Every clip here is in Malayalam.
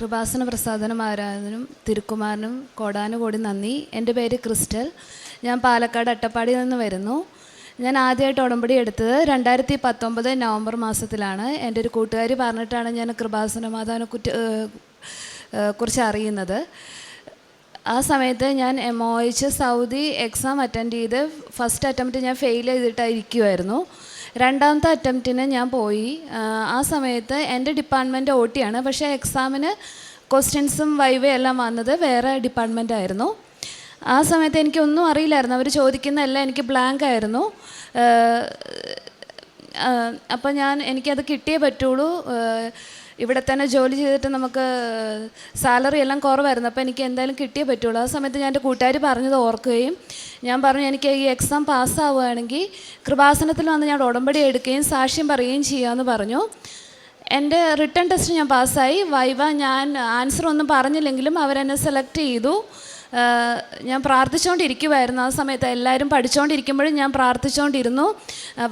കൃപാസന പ്രസാദനം ആരാധനും തിരുക്കുമാരനും കോടാനുകോടി നന്ദി. എന്റെ പേര് ക്രിസ്റ്റൽ. ഞാൻ പാലക്കാട് അട്ടപ്പാടിയിൽ നിന്ന് വരുന്നു. ഞാൻ ആദ്യമായിട്ട് ഉടമ്പടി എടുത്തത് രണ്ടായിരത്തി പത്തൊമ്പത് നവംബർ മാസത്തിലാണ്. എന്റെ ഒരു കൂട്ടുകാരി പറഞ്ഞിട്ടാണ് ഞാൻ കൃപാസന മാതാവിനെ കുറ്റ കുറിച്ച് അറിയുന്നത്. ആ സമയത്ത് ഞാൻ M O H Saudi exam attend ചെയ്ത് ഫസ്റ്റ് അറ്റംപ്റ്റ് ഞാൻ ഫെയിൽ ചെയ്തിട്ടായിരിക്കുമായിരുന്നു രണ്ടാമത്തെ അറ്റംപ്റ്റിന് ഞാൻ പോയി. ആ, സമയത്ത് എന്റെ ഡിപ്പാർട്ട്മെന്റ് ആണ് പക്ഷേ എക്സാമിന് ക്വസ്റ്റ്യൻസും വൈവേ എല്ലാം വന്നത് വേറെ ഡിപ്പാർട്ട്മെന്റ് ആയിരുന്നു. ആ സമയത്ത് എനിക്കൊന്നും അറിയില്ലായിരുന്നു. അവർ ചോദിക്കുന്നതെല്ലാം എനിക്ക് ബ്ലാങ്ക് ആയിരുന്നു. അപ്പോൾ ഞാൻ എനിക്കത് കിട്ടിയേ പറ്റുള്ളൂ. ഇവിടെ തന്നെ ജോലി ചെയ്തിട്ട് നമുക്ക് സാലറി എല്ലാം കുറവായിരുന്നു. അപ്പോൾ എനിക്ക് എന്തായാലും കിട്ടിയേ പറ്റുള്ളൂ. ആ സമയത്ത് ഞാൻ എന്റെ കൂട്ടുകാർ പറഞ്ഞത് ഓർക്കുകയും ഞാൻ പറഞ്ഞു എനിക്ക് ഈ എക്സാം പാസ്സാവുകയാണെങ്കിൽ കൃപാസനത്തിൽ വന്ന് ഞാൻ ഉടമ്പടി എടുക്കുകയും സാക്ഷ്യം പറയുകയും ചെയ്യാമെന്ന് പറഞ്ഞു. എന്റെ റിട്ടേൺ ടെസ്റ്റ് ഞാൻ പാസ്സായി വൈവ ഞാൻ ആൻസർ ഒന്നും പറഞ്ഞില്ലെങ്കിലും അവരെന്നെ സെലക്ട് ചെയ്തു. ഞാൻ പ്രാർത്ഥിച്ചുകൊണ്ടിരിക്കുമായിരുന്നു ആ സമയത്ത്. എല്ലാവരും പഠിച്ചുകൊണ്ടിരിക്കുമ്പോഴും ഞാൻ പ്രാർത്ഥിച്ചുകൊണ്ടിരുന്നു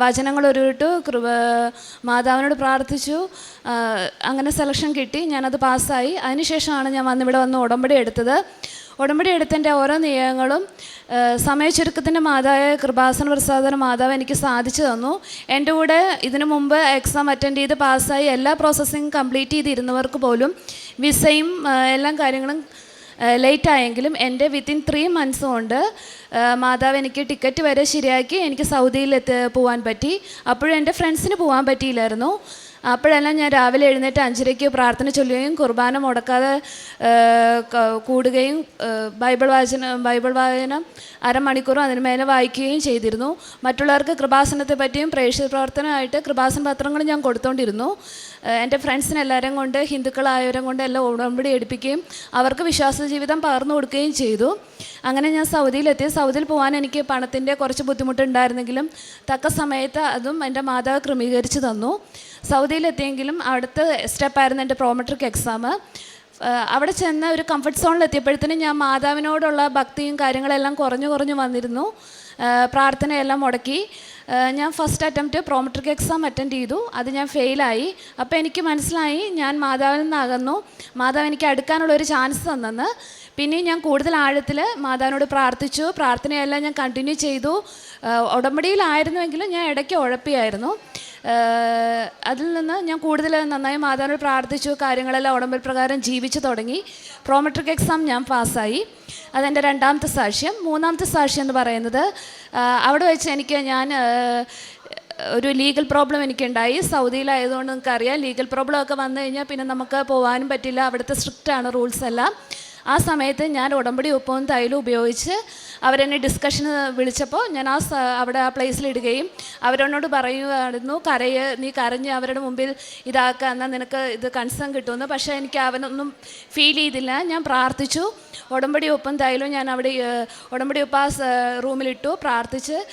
വചനങ്ങൾ ഉരുവിട്ടു കൃപ മാതാവിനോട് പ്രാർത്ഥിച്ചു. അങ്ങനെ സെലക്ഷൻ കിട്ടി. ഞാനത് പാസ്സായി. അതിനുശേഷമാണ് ഞാൻ വന്നിവിടെ വന്ന് ഉടമ്പടി എടുത്തത്. ഉടമ്പടി എടുത്തതിന്റെ ഓരോ നിയമങ്ങളും സമയ ചുരുക്കത്തിന്റെ മാതാവ് കൃപാസന പ്രസാദന മാതാവ് എനിക്ക് സാധിച്ചു തന്നു. എന്റെ കൂടെ ഇതിനു മുമ്പ് എക്സാം അറ്റൻഡ് ചെയ്ത് പാസ്സായി എല്ലാ പ്രോസസ്സിങ് കംപ്ലീറ്റ് ചെയ്തിരുന്നവർക്ക് പോലും വിസയും എല്ലാ കാര്യങ്ങളും ലേറ്റ് ആയെങ്കിലും എന്റെ വിത്തിൻ ത്രീ മന്ത്സ് കൊണ്ട് മാതാവ് എനിക്ക് ടിക്കറ്റ് വരെ ശരിയാക്കി എനിക്ക് സൗദിയിൽ എത്തി പോകാൻ പറ്റി. അപ്പോഴും എന്റെ ഫ്രണ്ട്സിന് പോകാൻ പറ്റിയില്ലായിരുന്നു. അപ്പോഴെല്ലാം ഞാൻ രാവിലെ എഴുന്നേറ്റ് അഞ്ചരയ്ക്ക് പ്രാർത്ഥന ചൊല്ലുകയും കുർബാന മുടക്കാതെ കൂടുകയും ബൈബിൾ വാചന ബൈബിൾ വായന അരമണിക്കൂറും അതിന് മേലെ വായിക്കുകയും ചെയ്തിരുന്നു. മറ്റുള്ളവർക്ക് കൃപാസനത്തെ പറ്റിയും പ്രേക്ഷിത പ്രവർത്തനമായിട്ട് കൃപാസന പത്രങ്ങൾ ഞാൻ കൊടുത്തോണ്ടിരുന്നു. എന്റെ ഫ്രണ്ട്സിനെ എല്ലാവരും കൊണ്ട് ഹിന്ദുക്കളായവരും കൊണ്ട് എല്ലാം ഉടമ്പടി എടുപ്പിക്കുകയും അവർക്ക് വിശ്വാസ ജീവിതം പകർന്നു കൊടുക്കുകയും ചെയ്തു. അങ്ങനെ ഞാൻ സൗദിയിലെത്തി. സൗദിയിൽ പോകാൻ എനിക്ക് പണത്തിന്റെ കുറച്ച് ബുദ്ധിമുട്ടുണ്ടായിരുന്നെങ്കിലും തക്ക സമയത്ത് അതും എന്റെ മാതാവ് ക്രമീകരിച്ച് തന്നു. സൗദിയിലെത്തിയെങ്കിലും അടുത്ത സ്റ്റെപ്പായിരുന്നു എന്റെ പ്രോമെട്രിക് എക്സാം അവിടെ ചെന്ന് ഒരു കംഫർട്ട് സോണിൽ സോണിലെത്തിയപ്പോഴത്തേനും ഞാൻ മാതാവിനോടുള്ള ഭക്തിയും കാര്യങ്ങളെല്ലാം കുറഞ്ഞു കുറഞ്ഞു വന്നിരുന്നു. പ്രാർത്ഥനയെല്ലാം മുടക്കി. ഞാൻ first attempt Prometric exam attend ചെയ്തു. അത് ഞാൻ ഫെയിലായി അപ്പോൾ എനിക്ക് മനസ്സിലായി ഞാൻ മാതാവിൽ നിന്നകന്നു മാതാവ് എനിക്ക് അടുക്കാനുള്ള ഒരു ചാൻസ് തന്നെന്ന്. പിന്നെയും ഞാൻ കൂടുതൽ ആഴത്തിൽ മാതാവിനോട് പ്രാർത്ഥിച്ചു. പ്രാർത്ഥനയെല്ലാം ഞാൻ കണ്ടിന്യൂ ചെയ്തു. ഉടമ്പടിയിലായിരുന്നുവെങ്കിലും ഞാൻ ഇടയ്ക്ക് ഉഴപ്പിയായിരുന്നു. അതിൽ നിന്ന് ഞാൻ കൂടുതൽ നന്നായി മാതാവിനോട് പ്രാർത്ഥിച്ചു കാര്യങ്ങളെല്ലാം ഉടമ്പൽ പ്രകാരം ജീവിച്ചു തുടങ്ങി. പ്രോമെട്രിക് എക്സാം ഞാൻ പാസ്സായി. അതെന്റെ രണ്ടാമത്തെ സാക്ഷ്യം. മൂന്നാമത്തെ സാക്ഷ്യം എന്ന് പറയുന്നത് അവിടെ വെച്ച് എനിക്ക് ഞാൻ ഒരു ലീഗൽ പ്രോബ്ലം എനിക്കുണ്ടായി. സൗദിയിലായതുകൊണ്ട് നിങ്ങൾക്കറിയാം ലീഗൽ പ്രോബ്ലം ഒക്കെ വന്നു കഴിഞ്ഞാൽ പിന്നെ നമുക്ക് പോകാനും പറ്റില്ല. അവിടുത്തെ സ്ട്രിക്റ്റാണ് റൂൾസ് എല്ലാം. ആ സമയത്ത് ഞാൻ ഉടമ്പടി ഉപ്പവും തൈലും ഉപയോഗിച്ച് അവരെന്നെ ഡിസ്കഷന് വിളിച്ചപ്പോൾ ഞാൻ ആ അവിടെ ആ പ്ലേസിൽ ഇടുകയും അവരോട് പറയുമായിരുന്നു കരയ് നീ കരഞ്ഞ് അവരുടെ മുമ്പിൽ ഇതാക്കുക എന്നാൽ നിനക്ക് ഇത് കൺസേൺ കിട്ടുമെന്ന്. പക്ഷേ എനിക്ക് അവനൊന്നും ഫീൽ ചെയ്തില്ല. ഞാൻ പ്രാർത്ഥിച്ചു. ഉടമ്പടി ഒപ്പം തൈലും ഞാൻ അവിടെ ഉടമ്പടി ഒപ്പം ആ റൂമിലിട്ടു പ്രാർത്ഥിച്ച്.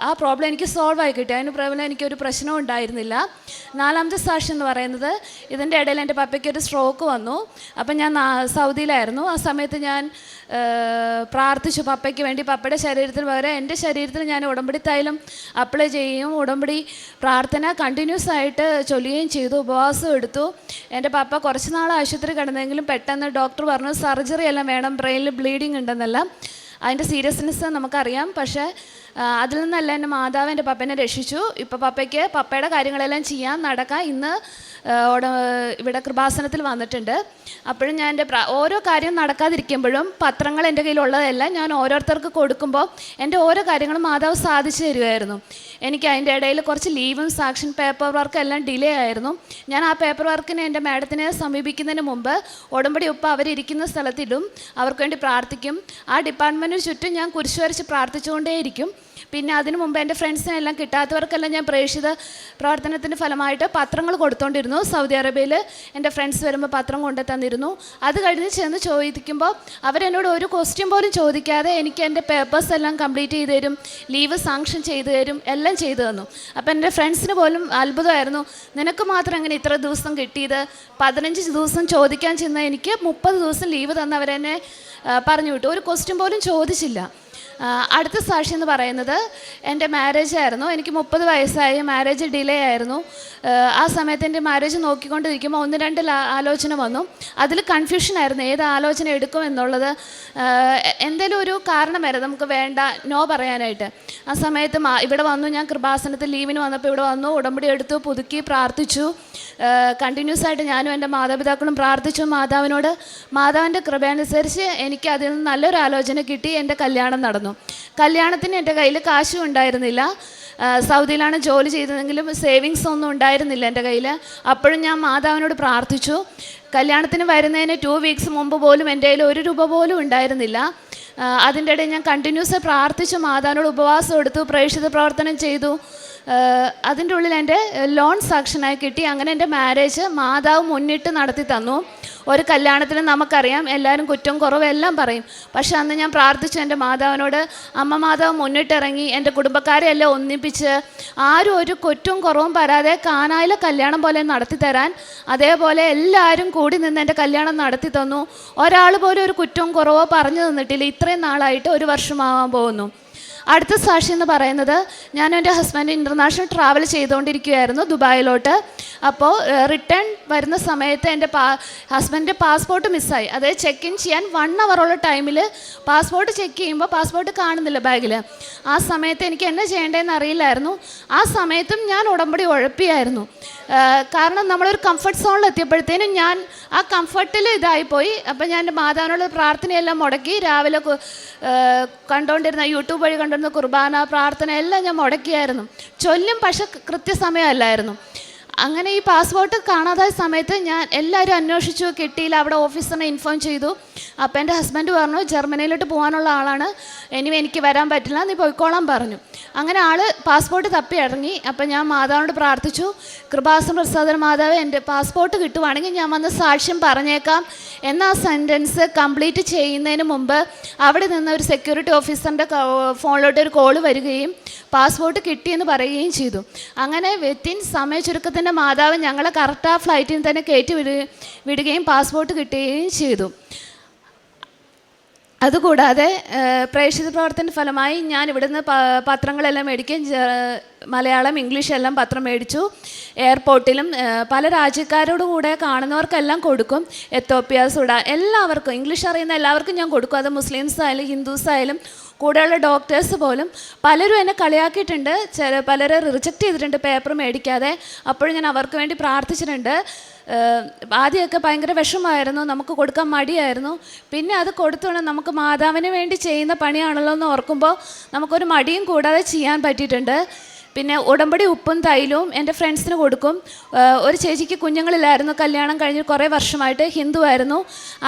ആ, പ്രോബ്ലം എനിക്ക് സോൾവ് ആയി കിട്ടി. അതിന് പ്രോബ്ലം എനിക്കൊരു പ്രശ്നവും ഉണ്ടായിരുന്നില്ല. നാലാമത്തെ സാക്ഷ്യം എന്ന് പറയുന്നത് ഇതിന്റെ ഇടയിൽ എന്റെ പപ്പയ്ക്ക് ഒരു സ്ട്രോക്ക് വന്നു. അപ്പം ഞാൻ സൗദിയിലായിരുന്നു. ആ സമയത്ത് ഞാൻ പ്രാർത്ഥിച്ചു പപ്പയ്ക്ക് വേണ്ടി പപ്പയുടെ ശരീരത്തിന് പകരം എന്റെ ശരീരത്തിൽ ഞാൻ ഉടമ്പടി തൈലം അപ്ലൈ ചെയ്യുകയും ഉടമ്പടി പ്രാർത്ഥന കണ്ടിന്യൂസ് ആയിട്ട് ചൊല്ലുകയും ചെയ്തു ഉപവാസം എടുത്തു. എന്റെ പപ്പ കുറച്ച് നാൾ ആശുപത്രി കിടന്നെങ്കിലും പെട്ടെന്ന് ഡോക്ടർ പറഞ്ഞു സർജറി എല്ലാം വേണം ബ്രെയിനിൽ ബ്ലീഡിങ് ഉണ്ടെന്നല്ല. അതിന്റെ സീരിയസ്നെസ് നമുക്കറിയാം പക്ഷേ അതിൽ നിന്നല്ല എന്റെ മാതാവ് എന്റെ പപ്പനെ രക്ഷിച്ചു. ഇപ്പോൾ പപ്പയ്ക്ക് പപ്പയുടെ കാര്യങ്ങളെല്ലാം ചെയ്യാൻ നടക്കാം. ഇന്ന് ഇവിടെ കൃപാസനത്തിൽ വന്നിട്ടുണ്ട്. അപ്പോഴും ഞാൻ എന്റെ ഓരോ കാര്യം നടക്കാതിരിക്കുമ്പോഴും പത്രങ്ങൾ എന്റെ കയ്യിലുള്ളതെല്ലാം ഞാൻ ഓരോരുത്തർക്ക് കൊടുക്കുമ്പോൾ എന്റെ ഓരോ കാര്യങ്ങളും മാതാവ് സാധിച്ചു തരുമായിരുന്നു എനിക്ക് അതിന്റെ ഇടയിൽ കുറച്ച് ലീവും സാക്ഷൻ പേപ്പർ വർക്കും എല്ലാം ഡിലേ ആയിരുന്നു. ഞാൻ ആ പേപ്പർ വർക്കിനെ എന്റെ മാഡത്തിനെ സമീപിക്കുന്നതിന് മുമ്പ് ഉടമ്പടി ഉപ്പ അവരിരിക്കുന്ന സ്ഥലത്തിടും അവർക്ക് വേണ്ടി പ്രാർത്ഥിക്കും. ആ ഡിപ്പാർട്ട്മെന്റിന് ചുറ്റും ഞാൻ കുരിശ് വരച്ച് പ്രാർത്ഥിച്ചുകൊണ്ടേയിരിക്കും. പിന്നെ അതിനു മുമ്പ് എന്റെ ഫ്രണ്ട്സിനെല്ലാം കിട്ടാത്തവർക്കെല്ലാം ഞാൻ പ്രേക്ഷിത പ്രവർത്തനത്തിന്റെ ഫലമായിട്ട് പത്രങ്ങൾ കൊടുത്തോണ്ടിരുന്നു. സൗദി അറേബ്യയിൽ എന്റെ ഫ്രണ്ട്സ് വരുമ്പോൾ പത്രം കൊണ്ടു തന്നിരുന്നു അത് കഴിഞ്ഞ് ചെന്ന് ചോദിക്കുമ്പോൾ അവരെന്നോട് ഒരു ക്വസ്റ്റ്യൻ പോലും ചോദിക്കാതെ എനിക്ക് എന്റെ പേപ്പേഴ്സ് എല്ലാം കംപ്ലീറ്റ് ചെയ്ത് തരും ലീവ് സാങ്ഷൻ ചെയ്തു തരും എല്ലാം ചെയ്തു തന്നു. അപ്പം എന്റെ ഫ്രണ്ട്സിന് പോലും അത്ഭുതമായിരുന്നു. നിനക്ക് മാത്രം അങ്ങനെ ഇത്ര ദിവസം കിട്ടിയത്? പതിനഞ്ച് ദിവസം ചോദിക്കാൻ ചെന്ന എനിക്ക് മുപ്പത് ദിവസം ലീവ് തന്നവരെന്നെ പറഞ്ഞു വിട്ടു. ഒരു ക്വസ്റ്റ്യൻ പോലും ചോദിച്ചില്ല. അടുത്ത സാക്ഷി എന്ന് പറയുന്നത് എന്റെ മാരേജ് ആയിരുന്നു. എനിക്ക് മുപ്പത് വയസ്സായി. മാരേജ് ഡിലേ ആയിരുന്നു. ആ, സമയത്ത് എന്റെ മാരേജ് നോക്കിക്കൊണ്ടിരിക്കുമ്പോൾ ഒന്ന് രണ്ട് ആലോചന വന്നു. അതിൽ കൺഫ്യൂഷൻ ആയിരുന്നു. ഏത് ആലോചന എടുക്കും എന്നുള്ളത്. എന്തെങ്കിലും ഒരു കാരണം വരെ നമുക്ക് വേണ്ട നോ പറയാനായിട്ട്. ആ സമയത്ത് ഇവിടെ വന്നു. ഞാൻ കൃപാസനത്തിൽ ലീവിന് വന്നപ്പോൾ ഇവിടെ വന്നു. ഉടമ്പടി എടുത്തു പുതുക്കി പ്രാർത്ഥിച്ചു. കണ്ടിന്യൂസ് ആയിട്ട് ഞാനും എന്റെ മാതാപിതാക്കളും പ്രാർത്ഥിച്ചു മാതാവിനോട്. മാതാവിന്റെ കൃപയനുസരിച്ച് എനിക്ക് അതിൽ നിന്ന് നല്ലൊരു ആലോചന കിട്ടി. എന്റെ കല്യാണം നടന്നു. കല്യാണത്തിന് എന്റെ കയ്യിൽ കാശും ഉണ്ടായിരുന്നില്ല. സൗദിയിലാണ് ജോലി ചെയ്തതെങ്കിലും സേവിങ്സ് ഒന്നും ഉണ്ടായിരുന്നില്ല എന്റെ കയ്യിൽ. അപ്പോഴും ഞാൻ മാതാവിനോട് പ്രാർത്ഥിച്ചു. കല്യാണത്തിന് വരുന്നതിന് ടു വീക്സ് മുമ്പ് പോലും എന്റെ കയ്യിൽ ഒരു രൂപ പോലും ഉണ്ടായിരുന്നില്ല. അതിന്റെ ഇടയിൽ ഞാൻ കണ്ടിന്യൂസ് പ്രാർത്ഥിച്ചു. മാതാവിനോട് ഉപവാസം എടുത്തു പ്രേക്ഷിത പ്രവർത്തനം ചെയ്തു. അതിന്റെ ഉള്ളിൽ എന്റെ ലോൺ സാക്ഷനായി കിട്ടി. അങ്ങനെ എന്റെ മാരേജ് മാതാവ് മുന്നിട്ട് നടത്തി തന്നു. ഒരു കല്യാണത്തിന് നമുക്കറിയാം എല്ലാവരും കുറ്റം കുറവെല്ലാം പറയും. പക്ഷെ അന്ന് ഞാൻ പ്രാർത്ഥിച്ചു എന്റെ മാതാവിനോട് അമ്മ മാതാവ് മുന്നിട്ടിറങ്ങി എന്റെ കുടുംബക്കാരെ എല്ലാം ഒന്നിപ്പിച്ച് ആരും ഒരു കുറ്റവും കുറവും പറയാതെ കാനായിലെ കല്യാണം പോലെ നടത്തി തരാൻ അതേപോലെ എല്ലാവരും കൂടി നിന്ന് എന്റെ കല്യാണം നടത്തി തന്നു. ഒരാൾ പോലും ഒരു കുറ്റവും കുറവോ പറഞ്ഞു തന്നിട്ടില്ല. ഇത്രയും നാളായിട്ട് ഒരു വർഷമാവാൻ പോകുന്നു. അടുത്ത സാക്ഷി എന്ന് പറയുന്നത് ഞാൻ എന്റെ ഹസ്ബൻഡ് ഇന്റർനാഷണൽ ട്രാവൽ ചെയ്തുകൊണ്ടിരിക്കുകയായിരുന്നു ദുബായിലോട്ട്. അപ്പോൾ റിട്ടേൺ വരുന്ന സമയത്ത് എന്റെ പാ ഹസ്ബൻഡിന്റെ പാസ്പോർട്ട് മിസ്സായി അതായത് ചെക്ക് ഇൻ ചെയ്യാൻ വൺ അവറുള്ള ടൈമിൽ പാസ്പോർട്ട് ചെക്ക് ചെയ്യുമ്പോൾ പാസ്പോർട്ട് കാണുന്നില്ല ബാഗിൽ ആ സമയത്ത് എനിക്ക് എന്നെ ചെയ്യേണ്ടതെന്ന് അറിയില്ലായിരുന്നു. ആ സമയത്തും ഞാൻ ഉടമ്പടി ഉഴപ്പിയായിരുന്നു. കാരണം നമ്മളൊരു കംഫർട്ട് സോണിൽ എത്തിയപ്പോഴത്തേനും ഞാൻ ആ കംഫർട്ടിൽ ഇതായിപ്പോയി. അപ്പം ഞാൻ എന്റെ മാതാവിനോട് പ്രാർത്ഥനയെല്ലാം മുടക്കി രാവിലെ കണ്ടുകൊണ്ടിരുന്ന യൂട്യൂബ് വഴി കണ്ടുകൊണ്ടിരുന്ന കുർബാന പ്രാർത്ഥന എല്ലാം ഞാൻ മുടക്കിയായിരുന്നു. ചൊല്ലും പക്ഷെ കൃത്യസമയമല്ലായിരുന്നു. അങ്ങനെ ഈ പാസ്പോർട്ട് കാണാതെ സമയത്ത് ഞാൻ എല്ലാവരും അന്വേഷിച്ചു. കിട്ടിയില്ല അവിടെ ഓഫീസറിനെ ഇൻഫോം ചെയ്തു. അപ്പം എന്റെ ഹസ്ബൻഡ് പറഞ്ഞു ജർമ്മനിയിലോട്ട് പോകാനുള്ള ആളാണ്. ഇനി എനിക്ക് വരാൻ പറ്റില്ല. നീ പോയിക്കോളാൻ പറഞ്ഞു. അങ്ങനെ ആൾ പാസ്പോർട്ട് തപ്പി ഇറങ്ങി. അപ്പം ഞാൻ മാതാവിനോട് പ്രാർത്ഥിച്ചു. കൃപാസം പ്രസാദന മാതാവ് എന്റെ പാസ്പോർട്ട് കിട്ടുവാണെങ്കിൽ ഞാൻ വന്ന് സാക്ഷ്യം പറഞ്ഞേക്കാം. എന്ന സെന്റൻസ് കംപ്ലീറ്റ് ചെയ്യുന്നതിന് മുമ്പ് അവിടെ നിന്ന് ഒരു സെക്യൂരിറ്റി ഓഫീസറിന്റെ ഫോണിലോട്ട് ഒരു കോൾ വരികയും പാസ്പോർട്ട് കിട്ടിയെന്ന് പറയുകയും ചെയ്തു. അങ്ങനെ വിത്തിൻ സമയ ചുരുക്കത്തിന്റെ മാതാവ് ഞങ്ങളെ കറക്റ്റ് ആ ഫ്ലൈറ്റിൽ തന്നെ കയറ്റി വിടു വിടുകയും പാസ്പോർട്ട് കിട്ടുകയും ചെയ്തു. അതുകൂടാതെ പ്രേക്ഷിത പ്രവർത്തന ഫലമായി ഞാൻ ഇവിടുന്ന് പത്രങ്ങളെല്ലാം മേടിക്കുകയും മലയാളം ഇംഗ്ലീഷ് എല്ലാം പത്രം മേടിച്ചു. എയർപോർട്ടിലും പല രാജ്യക്കാരോട് കൂടെ കാണുന്നവർക്കെല്ലാം കൊടുക്കും. എത്തോപ്യ സുഡാൻ എല്ലാവർക്കും ഇംഗ്ലീഷ് അറിയുന്ന എല്ലാവർക്കും ഞാൻ കൊടുക്കും. അത് മുസ്ലിംസ് ആയാലും ഹിന്ദുസ് ആയാലും കൂടെയുള്ള ഡോക്ടേഴ്സ് പോലും. പലരും എന്നെ കളിയാക്കിയിട്ടുണ്ട്. ചില പലരെ റിജക്റ്റ് ചെയ്തിട്ടുണ്ട് പേപ്പർ മേടിക്കാതെ. അപ്പോഴും ഞാൻ അവർക്ക് വേണ്ടി പ്രാർത്ഥിച്ചിട്ടുണ്ട്. ആദ്യമൊക്കെ ഭയങ്കര വിഷമമായിരുന്നു. നമുക്ക് കൊടുക്കാൻ മടിയായിരുന്നു. പിന്നെ അത് കൊടുത്തോണം നമുക്ക് മാതാവിന് വേണ്ടി ചെയ്യുന്ന പണിയാണല്ലോ എന്ന് ഓർക്കുമ്പോൾ നമുക്കൊരു മടിയും കൂടാതെ ചെയ്യാൻ പറ്റിയിട്ടുണ്ട്. പിന്നെ ഉടമ്പടി ഉപ്പും തൈലവും എന്റെ ഫ്രണ്ട്സിന് കൊടുക്കും. ഒരു ചേച്ചിക്ക് കുഞ്ഞുങ്ങളില്ലായിരുന്നു കല്യാണം കഴിഞ്ഞ് കുറേ വർഷമായിട്ട് ഹിന്ദു ആയിരുന്നു.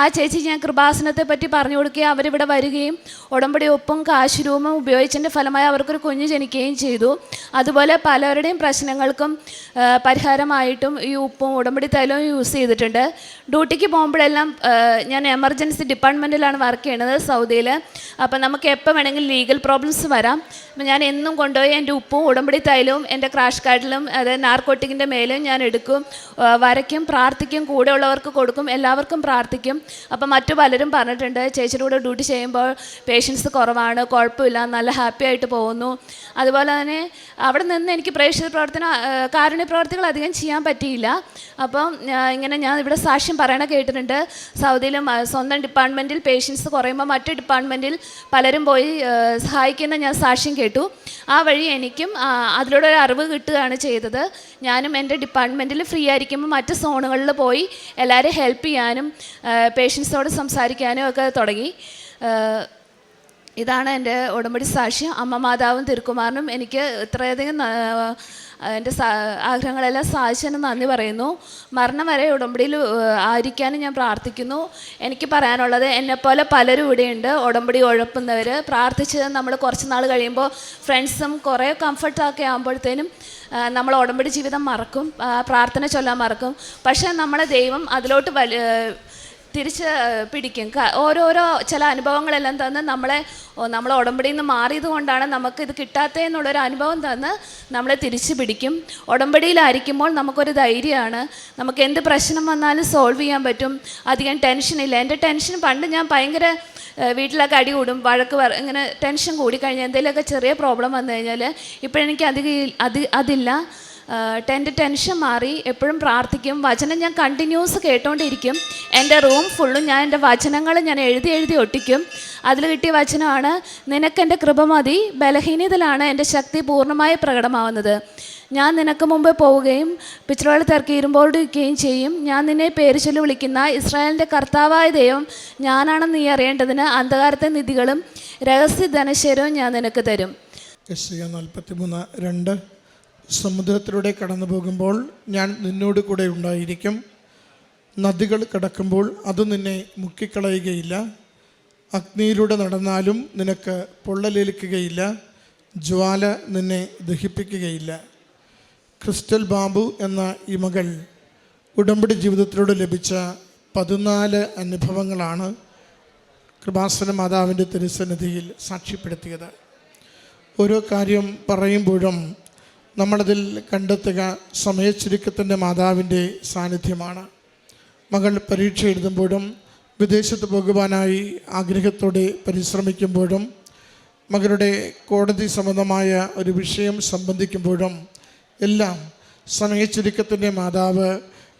ആ ചേച്ചി ഞാൻ കൃപാസനത്തെ പറ്റി പറഞ്ഞു കൊടുക്കുകയും അവരിവിടെ വരികയും ഉടമ്പടി ഉപ്പും കാശുരൂപം ഉപയോഗിച്ചതിന്റെ ഫലമായി അവർക്കൊരു കുഞ്ഞ് ജനിക്കുകയും ചെയ്തു. അതുപോലെ പലരുടെയും പ്രശ്നങ്ങൾക്കും പരിഹാരമായിട്ടും ഈ ഉപ്പും ഉടമ്പടി തൈലവും യൂസ് ചെയ്തിട്ടുണ്ട്. ഡ്യൂട്ടിക്ക് പോകുമ്പോഴെല്ലാം ഞാൻ എമർജൻസി ഡിപ്പാർട്ട്മെന്റിലാണ് വർക്ക് ചെയ്യുന്നത് സൗദിയിൽ. അപ്പം നമുക്ക് എപ്പോൾ വേണമെങ്കിലും ലീഗൽ പ്രോബ്ലംസ് വരാം. അപ്പം ഞാൻ എന്നും കൊണ്ടുപോയി എന്റെ ഉപ്പും ഉടമ്പടി തൈലവും എന്റെ ക്രാഷ് കാർഡിലും അത് നാർക്കോട്ടിക്കിന്റെ മേലും ഞാൻ എടുക്കും. വരയ്ക്കും പ്രാർത്ഥിക്കും കൂടെ ഉള്ളവർക്ക് കൊടുക്കും എല്ലാവർക്കും പ്രാർത്ഥിക്കും. അപ്പം മറ്റു പലരും പറഞ്ഞിട്ടുണ്ട് ചേച്ചിയുടെ കൂടെ ഡ്യൂട്ടി ചെയ്യുമ്പോൾ പേഷ്യൻസ് കുറവാണ് കുഴപ്പമില്ല നല്ല ഹാപ്പി ആയിട്ട് പോകുന്നു. അതുപോലെ തന്നെ അവിടെ നിന്ന് എനിക്ക് പ്രേക്ഷിത പ്രവർത്തന കാരുണ്യ പ്രവർത്തികൾ അധികം ചെയ്യാൻ പറ്റിയില്ല. അപ്പം ഇങ്ങനെ ഞാൻ ഇവിടെ സാക്ഷ്യം പറയണ കേട്ടിട്ടുണ്ട്. സൗദിയിലും സ്വന്തം ഡിപ്പാർട്ട്മെന്റിൽ പേഷ്യൻസ് കുറയുമ്പോൾ മറ്റു ഡിപ്പാർട്ട്മെന്റിൽ പലരും പോയി സഹായിക്കുന്ന ഞാൻ സാക്ഷ്യം കേട്ടു. ആ വഴി എനിക്കും അതിലൂടെ ഒരു അറിവ് കിട്ടുകയാണ് ചെയ്തത്. ഞാനും എന്റെ ഡിപ്പാർട്ട്മെന്റിൽ ഫ്രീ ആയിരിക്കുമ്പോൾ മറ്റ് സോണുകളിൽ പോയി എല്ലാവരെയും ഹെൽപ്പ് ചെയ്യാനും പേഷ്യൻസോട് സംസാരിക്കാനും ഒക്കെ തുടങ്ങി. ഇതാണ് എന്റെ ഉടമ്പടി സാക്ഷ്യം അമ്മ മാതാവും തിരുക്കുമാറിനും എനിക്ക് ഇത്രയധികം എന്റെ ആഗ്രഹങ്ങളെല്ലാം സാധിച്ചതിന് നന്ദി പറയുന്നു. മരണം വരെ ഉടമ്പടിയിൽ ആയിരിക്കാനും ഞാൻ പ്രാർത്ഥിക്കുന്നു. എനിക്ക് പറയാനുള്ളത് എന്നെപ്പോലെ പലരും ഇവിടെയുണ്ട്. ഉടമ്പടി ഉഴപ്പുന്നവർ പ്രാർത്ഥിച്ച് നമ്മൾ കുറച്ച് നാൾ കഴിയുമ്പോൾ ഫ്രണ്ട്സും കുറേ കംഫർട്ടൊക്കെ ആകുമ്പോഴത്തേനും നമ്മൾ ഉടമ്പടി ജീവിതം മറക്കും. പ്രാർത്ഥന ചൊല്ലാൻ മറക്കും. പക്ഷേ നമ്മളെ ദൈവം അതിലോട്ട് വലി ഏഹ്, തിരിച്ച് പിടിക്കും. ഓരോരോ ചില അനുഭവങ്ങളെല്ലാം തന്ന് നമ്മളെ നമ്മളെ ഉടമ്പടിയിൽ നിന്ന് മാറിയത് കൊണ്ടാണ് നമുക്ക് ഇത് കിട്ടാത്തതെന്നുള്ളൊരു അനുഭവം തന്ന് നമ്മളെ തിരിച്ചു പിടിക്കും. ഉടമ്പടിയിലായിരിക്കുമ്പോൾ നമുക്കൊരു ധൈര്യമാണ്. നമുക്ക് എന്ത് പ്രശ്നം വന്നാലും സോൾവ് ചെയ്യാൻ പറ്റും. അധികം ടെൻഷനില്ല എന്റെ ടെൻഷൻ പണ്ട് ഞാൻ ഭയങ്കര വീട്ടിലൊക്കെ അടി കൂടും വഴക്ക് ഇങ്ങനെ ടെൻഷൻ കൂടിക്കഴിഞ്ഞാൽ എന്തെങ്കിലുമൊക്കെ ചെറിയ പ്രോബ്ലം വന്നു കഴിഞ്ഞാൽ ഇപ്പോഴെനിക്ക് അധികം അത് അതില്ല. എന്റെ ടെൻഷൻ മാറി എപ്പോഴും പ്രാർത്ഥിക്കും. വചനം ഞാൻ കണ്ടിന്യൂസ് കേട്ടോണ്ടിരിക്കും. എന്റെ റൂം ഫുള്ളും ഞാൻ എന്റെ വചനങ്ങൾ ഞാൻ എഴുതി എഴുതി ഒട്ടിക്കും. അതിൽ കിട്ടിയ വചനമാണ് നിനക്കെന്റെ കൃപ മതി. ബലഹീനതയിലാണ് എന്റെ ശക്തി പൂർണമായി പ്രകടമാവുന്നത്. ഞാൻ നിനക്ക് മുമ്പേ പോവുകയും പിച്ചറോളി തിരക്കി ഇരുമ്പോടിരിക്കുകയും ചെയ്യും. ഞാൻ നിന്നെ പേര് ചൊല്ലി വിളിക്കുന്ന ഇസ്രായേലിന്റെ കർത്താവായ ദൈവം ഞാനാണെന്ന് നീ അറിയേണ്ടതിന് അന്ധകാരത്തെ നിധികളും രഹസ്യ ധനശേരവും ഞാൻ നിനക്ക് തരും. നാൽപ്പത്തി മൂന്ന് രണ്ട്. സമുദ്രത്തിലൂടെ കടന്നു പോകുമ്പോൾ ഞാൻ നിന്നോട് കൂടെ ഉണ്ടായിരിക്കും. നദികൾ കടക്കുമ്പോൾ അത് നിന്നെ മുക്കിക്കളയുകയില്ല. അഗ്നിയിലൂടെ നടന്നാലും നിനക്ക് പൊള്ളലേൽക്കുകയില്ല. ജ്വാല നിന്നെ ദഹിപ്പിക്കുകയില്ല. ക്രിസ്റ്റൽ ബാബു എന്ന ഈ മകൾ ഉടമ്പടി ജീവിതത്തിലൂടെ ലഭിച്ച പതിനാല് അനുഭവങ്ങളാണ് കൃപാസന മാതാവിന്റെ തിരുസന്നിധിയിൽ സാക്ഷ്യപ്പെടുത്തിയത്. ഓരോ കാര്യം പറയുമ്പോഴും നമ്മളതിൽ കണ്ടെത്തുക സമയച്ചുരുക്കത്തിന്റെ മാതാവിന്റെ സാന്നിധ്യമാണ്. മകൾ പരീക്ഷ എഴുതുമ്പോഴും വിദേശത്ത് പോകുവാനായി ആഗ്രഹത്തോടെ പരിശ്രമിക്കുമ്പോഴും മകളുടെ കോടതി സംബന്ധമായ ഒരു വിഷയം സംബന്ധിക്കുമ്പോഴും എല്ലാം സമയച്ചുരുക്കത്തിന്റെ മാതാവ്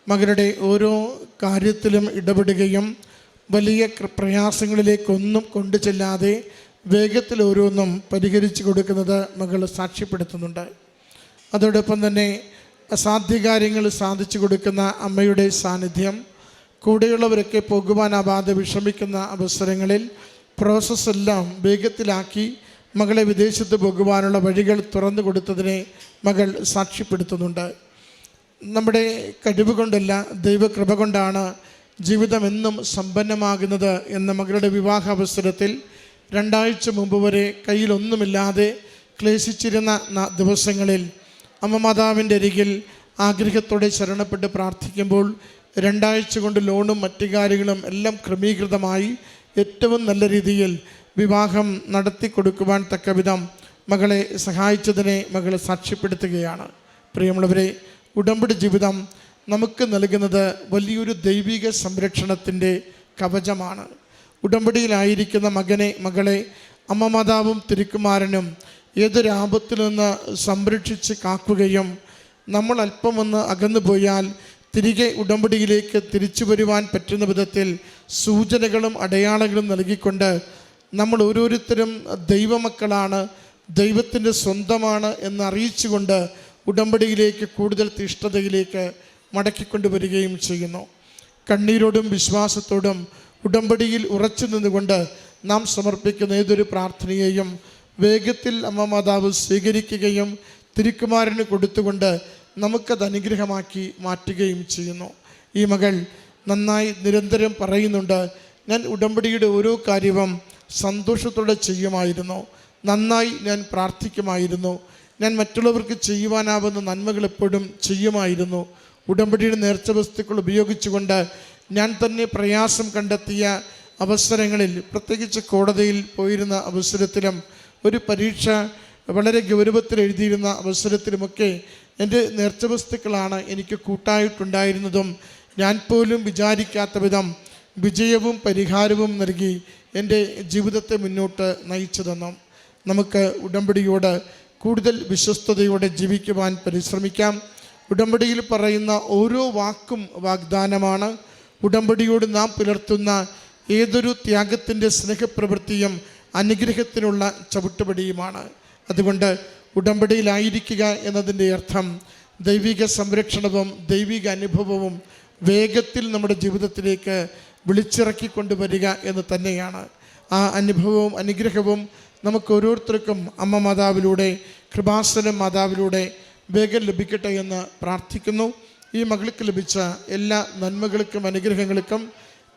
മകളുടെ ഓരോ കാര്യത്തിലും ഇടപെടുകയും വലിയ പ്രയാസങ്ങളിലേക്കൊന്നും കൊണ്ടു ചെല്ലാതെ വേഗത്തിൽ ഓരോന്നും പരിഹരിച്ചു കൊടുക്കുന്നത് മകൾ സാക്ഷ്യപ്പെടുത്തുന്നുണ്ട്. അതോടൊപ്പം തന്നെ അസാധ്യകാര്യങ്ങൾ സാധിച്ചു കൊടുക്കുന്ന അമ്മയുടെ സാന്നിധ്യം കൂടെയുള്ളവരൊക്കെ പോകുവാൻ പോകുവാനാവാതെ വിഷമിക്കുന്ന അവസരങ്ങളിൽ പ്രോസസ്സെല്ലാം വേഗത്തിലാക്കി മകളെ വിദേശത്ത് പോകുവാനുള്ള വഴികൾ തുറന്നു കൊടുത്തതിനെ മകൾ സാക്ഷ്യപ്പെടുത്തുന്നുണ്ട്. നമ്മുടെ കഴിവ് കൊണ്ടല്ല ദൈവകൃപ കൊണ്ടാണ് ജീവിതം എന്നും സമ്പന്നമാകുന്നത് എന്ന മകളുടെ വിവാഹ അവസരത്തിൽ രണ്ടാഴ്ച മുമ്പ് വരെ കയ്യിലൊന്നുമില്ലാതെ ക്ലേശിച്ചിരുന്ന ദിവസങ്ങളിൽ അമ്മ മാതാവിന്റെ അരികിൽ ആഗ്രഹത്തോടെ ശരണപ്പെട്ട് പ്രാർത്ഥിക്കുമ്പോൾ രണ്ടാഴ്ച കൊണ്ട് ലോണും മറ്റു കാര്യങ്ങളും എല്ലാം ക്രമീകൃതമായി ഏറ്റവും നല്ല രീതിയിൽ വിവാഹം നടത്തി കൊടുക്കുവാൻ തക്കവിധം മകളെ സഹായിച്ചതിനെ മകൾ സാക്ഷ്യപ്പെടുത്തുകയാണ്. പ്രിയമുള്ളവരെ ഉടമ്പടി ജീവിതം നമുക്ക് നൽകുന്നത് വലിയൊരു ദൈവിക സംരക്ഷണത്തിന്റെ കവചമാണ്. ഉടമ്പടിയിലായിരിക്കുന്ന മകനെ മകളെ അമ്മ മാതാവും തിരുക്കുമാരനും ഏതൊരു ആപത്തിൽ നിന്ന് സംരക്ഷിച്ച് കാക്കുകയും നമ്മൾ അല്പമൊന്ന് അകന്നു പോയാൽ തിരികെ ഉടമ്പടിയിലേക്ക് തിരിച്ചു വരുവാൻ പറ്റുന്ന വിധത്തിൽ സൂചനകളും അടയാളങ്ങളും നൽകിക്കൊണ്ട് നമ്മൾ ഓരോരുത്തരും ദൈവമക്കളാണ് ദൈവത്തിന്റെ സ്വന്തമാണ് എന്ന് അറിയിച്ചുകൊണ്ട് ഉടമ്പടിയിലേക്ക് കൂടുതൽ തിഷ്ഠതയിലേക്ക് മടക്കിക്കൊണ്ടുവരികയും ചെയ്യുന്നു. കണ്ണീരോടും വിശ്വാസത്തോടും ഉടമ്പടിയിൽ ഉറച്ചു നിന്നുകൊണ്ട് നാം സമർപ്പിക്കുന്ന ഏതൊരു പ്രാർത്ഥനയെയും വേഗത്തിൽ അമ്മ മാതാവ് സ്വീകരിക്കുകയും തിരുക്കുമാരന് കൊടുത്തുകൊണ്ട് നമുക്കത് അനുഗ്രഹമാക്കി മാറ്റുകയും ചെയ്യുന്നു. ഈ മകൾ നന്നായി നിരന്തരം പറയുന്നുണ്ട് ഞാൻ ഉടമ്പടിയുടെ ഓരോ കാര്യവും സന്തോഷത്തോടെ ചെയ്യുമായിരുന്നു. നന്നായി ഞാൻ പ്രാർത്ഥിക്കുമായിരുന്നു. ഞാൻ മറ്റുള്ളവർക്ക് ചെയ്യുവാനാവുന്ന നന്മകൾ എപ്പോഴും ചെയ്യുമായിരുന്നു. ഉടമ്പടിയുടെ നേർച്ച വസ്തുക്കൾ ഉപയോഗിച്ചുകൊണ്ട് ഞാൻ തന്നെ പ്രയാസം കണ്ടെത്തിയ അവസരങ്ങളിൽ പ്രത്യേകിച്ച് കോടതിയിൽ പോയിരുന്ന അവസരത്തിലും ഒരു പരീക്ഷ വളരെ ഗൗരവത്തിൽ എഴുതിയിരുന്ന അവസരത്തിലുമൊക്കെ എന്റെ നേർച്ച വസ്തുക്കളാണ് എനിക്ക് കൂട്ടായിട്ടുണ്ടായിരുന്നതും ഞാൻ പോലും വിചാരിക്കാത്ത വിധം വിജയവും പരിഹാരവും നൽകി എന്റെ ജീവിതത്തെ മുന്നോട്ട് നയിച്ചതെന്നും നമുക്ക് ഉടമ്പടിയോട് കൂടുതൽ വിശ്വസ്തയോടെ ജീവിക്കുവാൻ പരിശ്രമിക്കാം. ഉടമ്പടിയിൽ പറയുന്ന ഓരോ വാക്കും വാഗ്ദാനമാണ്. ഉടമ്പടിയോട് നാം പുലർത്തുന്ന ഏതൊരു ത്യാഗത്തിന്റെ സ്നേഹപ്രവൃത്തിയും അനുഗ്രഹത്തിനുള്ള ചവിട്ടുപടിയുമാണ്. അതുകൊണ്ട് ഉടമ്പടിയിലായിരിക്കുക എന്നതിന്റെ അർത്ഥം ദൈവിക സംരക്ഷണവും ദൈവിക അനുഭവവും വേഗത്തിൽ നമ്മുടെ ജീവിതത്തിലേക്ക് വിളിച്ചിറക്കി കൊണ്ടുവരിക എന്ന് തന്നെയാണ്. ആ അനുഭവവും അനുഗ്രഹവും നമുക്ക് ഓരോരുത്തർക്കും അമ്മ മാതാവിലൂടെ കൃപാസന മാതാവിലൂടെ വേഗം ലഭിക്കട്ടെ എന്ന് പ്രാർത്ഥിക്കുന്നു. ഈ മകൾക്ക് ലഭിച്ച എല്ലാ നന്മകൾക്കും അനുഗ്രഹങ്ങൾക്കും